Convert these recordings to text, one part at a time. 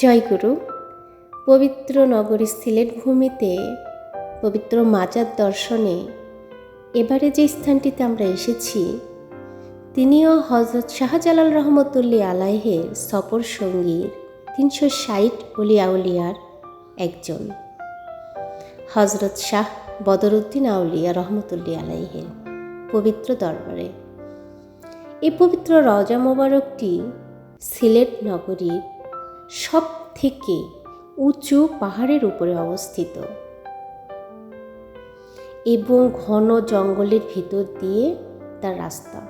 জয়গুরু, পবিত্র নগরী সিলেট ভূমিতে পবিত্র মাজার দর্শনে এবারে যে স্থানটিতে আমরা এসেছি, তিনিও হজরত শাহজালাল রহমতুল্লি আলাইহের সফর সঙ্গীর তিনশো ষাট অলিয়া উলিয়ার একজন। হজরত শাহ বদরুদ্দিন আউলিয়া রহমতুল্লি আলাইহের পবিত্র দরবারে। এই পবিত্র রজা মোবারকটি সিলেট নগরীর সব থেকে উঁচু পাহাড়ের উপরে অবস্থিত এবং ঘন জঙ্গলের ভিতর দিয়ে তার রাস্তা।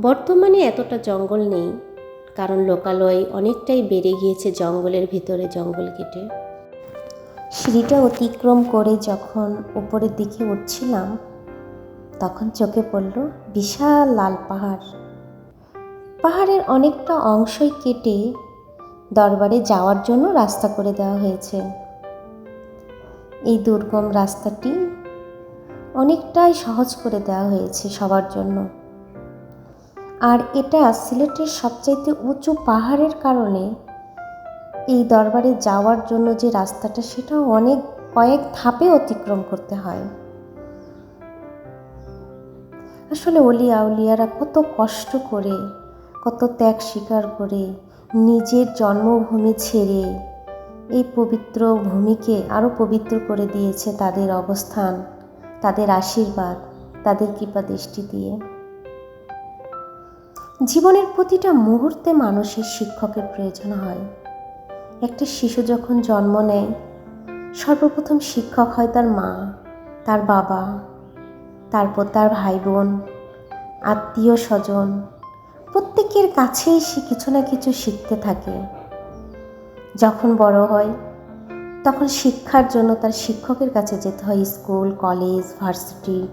বর্তমানে এতটা জঙ্গল নেই, কারণ লোকালয় অনেকটাই বেড়ে গিয়েছে জঙ্গলের ভিতরে জঙ্গল কেটে। সিঁড়িটা অতিক্রম করে যখন উপরের দিকে উঠছিলাম, তখন চোখে পড়ল বিশাল লাল পাহাড়। পাহাড়ের অনেকটা অংশই কেটে দরবারে যাওয়ার জন্য রাস্তা করে দেওয়া হয়েছে। এই দুর্গম রাস্তাটি অনেকটাই সহজ করে দেওয়া হয়েছে সবার জন্য। আর এটা সিলেটের সবচাইতে উঁচু পাহাড়ের কারণে এই দরবারে যাওয়ার জন্য যে রাস্তাটা, সেটাও অনেক কয়েক ধাপে অতিক্রম করতে হয়। আসলে অলি আউলিয়ারা কত কষ্ট করে, কত ত্যাগ স্বীকার করে নিজের জন্মভূমি ছেড়ে এই পবিত্র ভূমিকে আরও পবিত্র করে দিয়েছে তাদের অবস্থান, তাদের আশীর্বাদ, তাদের কৃপা দৃষ্টি দিয়ে। জীবনের প্রতিটা মুহূর্তে মানুষের শিক্ষকের প্রয়োজন হয়। একটা শিশু যখন জন্ম নেয়, সর্বপ্রথম শিক্ষক হয় তার মা, তার বাবা, তারপর তার ভাই বোন, আত্মীয় স্বজন প্রত্যেকের কাছেই সে কিছু না কিছু শিখতে থাকে। যখন বড় হয়, তখন শিক্ষার জন্য তার শিক্ষকের কাছে যেতে হয় স্কুল, কলেজ, ভার্সিটি।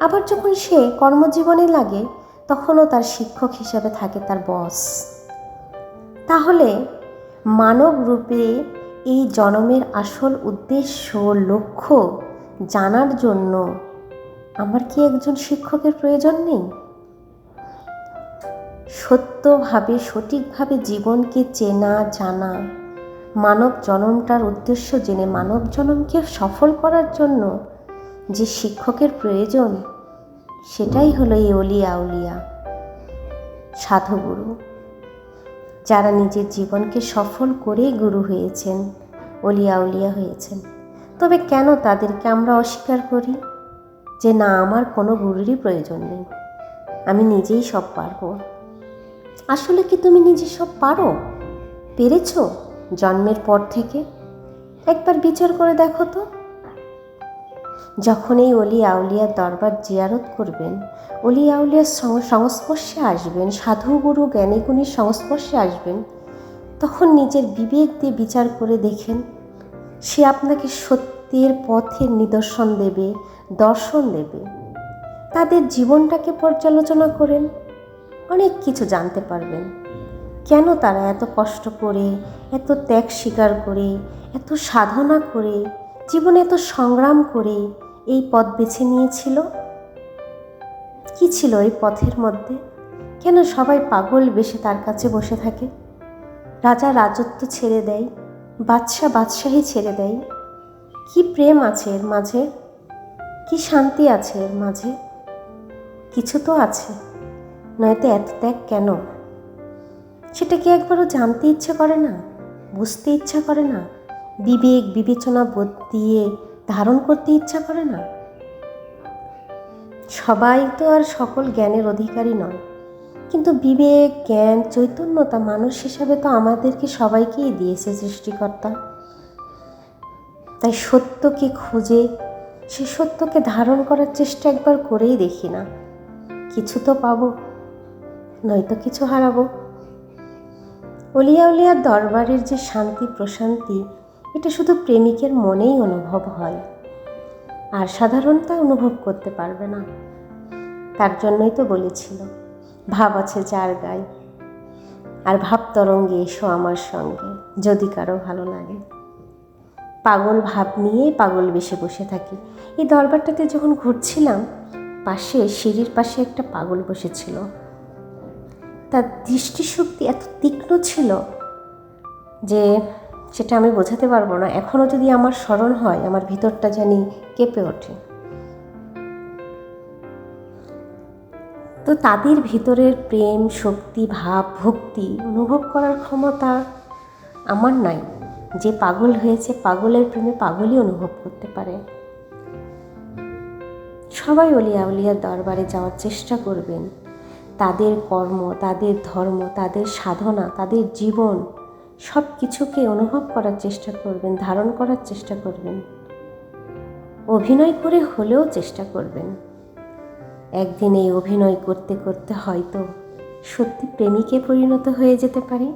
আবার যখন সে কর্মজীবনে লাগে, তখনও তার শিক্ষক হিসাবে থাকে তার বস। তাহলে মানব রূপে এই জনমের আসল উদ্দেশ্য, লক্ষ্য জানার জন্য আমার কি একজন শিক্ষকের প্রয়োজন নেই? সত্যভাবে, সঠিকভাবে জীবনকে চেনা, জানা। মানব জনমটার উদ্দেশ্য জেনে মানব জনমকে সফল করার জন্য যে শিক্ষকের প্রয়োজন, সেটাই হলো এই অলিয়া আউলিয়া, সাধুগুরু। যারা নিজের জীবনকে সফল করেই গুরু হয়েছেন অলিয়া উলিয়া হয়েছেন। তবে কেন তাদেরকে আমরা অস্বীকার করি? যে না, আমার কোনো গুরুরই প্রয়োজন নেই। আমি নিজেই সব পারব। আসলে কি তুমি নিজে সব পারো? পেরেছ জন্মের পর থেকে? একবার বিচার করে দেখো তো। যখন এই অলি আউলিয়ার দরবার জিয়ারত করবেন, অলি আউলিয়ার সংস্পর্শে আসবেন, সাধু গুরু জ্ঞানীগুণীর সংস্পর্শে আসবেন, তখন নিজের বিবেক দিয়ে বিচার করে দেখেন, সে আপনাকে সত্যের পথের নিদর্শন দেবে, দর্শন দেবে। তাদের জীবনটাকে পর্যালোচনা করেন। অনেক কিছু জানতে পারবেন। কেন তারা এত কষ্ট করে, এত ত্যাগ স্বীকার করে, এত সাধনা করে, জীবনে এত সংগ্রাম করে এই পথ বেছে নিয়েছিল? কি ছিল এই পথের মধ্যে? কেন সবাই পাগল বেশে তার কাছে বসে থাকে? রাজা রাজত্ব ছেড়ে দেয়, বাদশাহ বাদশাহী ছেড়ে দেয়। কি প্রেম আছে এর মাঝে? কি শান্তি আছে এর মাঝে? কিছু তো আছে। নয়তো এত ত্যাগ কেন? সেটা কি একবারও জানতে ইচ্ছে করে না? বুঝতে ইচ্ছা করে না? বিবেক, বিবেচনা, বোধ দিয়ে ধারণ করতে ইচ্ছা করে না? সবাই তো আর সকল জ্ঞানের অধিকারী নয়। কিন্তু বিবেক, জ্ঞান চৈতন্যতা মানুষ হিসাবে তো আমাদেরকে সবাইকেই দিয়েছে সৃষ্টিকর্তা। তাই সত্যকে খুঁজে, সে সত্যকে ধারণ করার চেষ্টা একবার করেই দেখি না। কিছু তো পাবো। নয়তো কিছু হারাবো। অলিয়া উলিয়ার দরবারের যে শান্তি প্রশান্তি, এটা শুধু প্রেমিকের মনেই অনুভব হয়। আর সাধারণতা অনুভব করতে পারবে না। তার জন্যই তো বলেছিল, ভাব আছে যার গায়ে। আর ভাব তরঙ্গে এসো আমার সঙ্গে, যদি কারও ভালো লাগে। পাগল ভাব নিয়ে পাগল বেশে বসে থাকি। এই দরবারটাতে যখন ঘুরছিলাম, পাশে সিঁড়ির পাশে একটা পাগল বসেছিল। তার দৃষ্টিশক্তি এত তীক্ষ্ণ ছিল যে সেটা আমি বোঝাতে পারব না। এখনও যদি আমার স্মরণ হয়, আমার ভিতরটা জানি কেঁপে ওঠে। তো তাদের ভিতরের প্রেম, শক্তি, ভাব, ভক্তি অনুভব করার ক্ষমতা আমার নাই। যে পাগল হয়েছে, পাগলের প্রেমে পাগলই অনুভব করতে পারে। সবাই অলিয়া উলিয়ার দরবারে যাওয়ার চেষ্টা করবেন। তাদের কর্ম, তাদের ধর্ম, তাদের সাধনা, তাদের জীবন, সব কিছুকে অনুভব করার চেষ্টা করবেন, ধারণ করার চেষ্টা করবেন। অভিনয় করে হলেও চেষ্টা করবেন। একদিন এই অভিনয় করতে করতে হয়তো সত্যি প্রেমিকে পরিণত হয়ে যেতে পারি।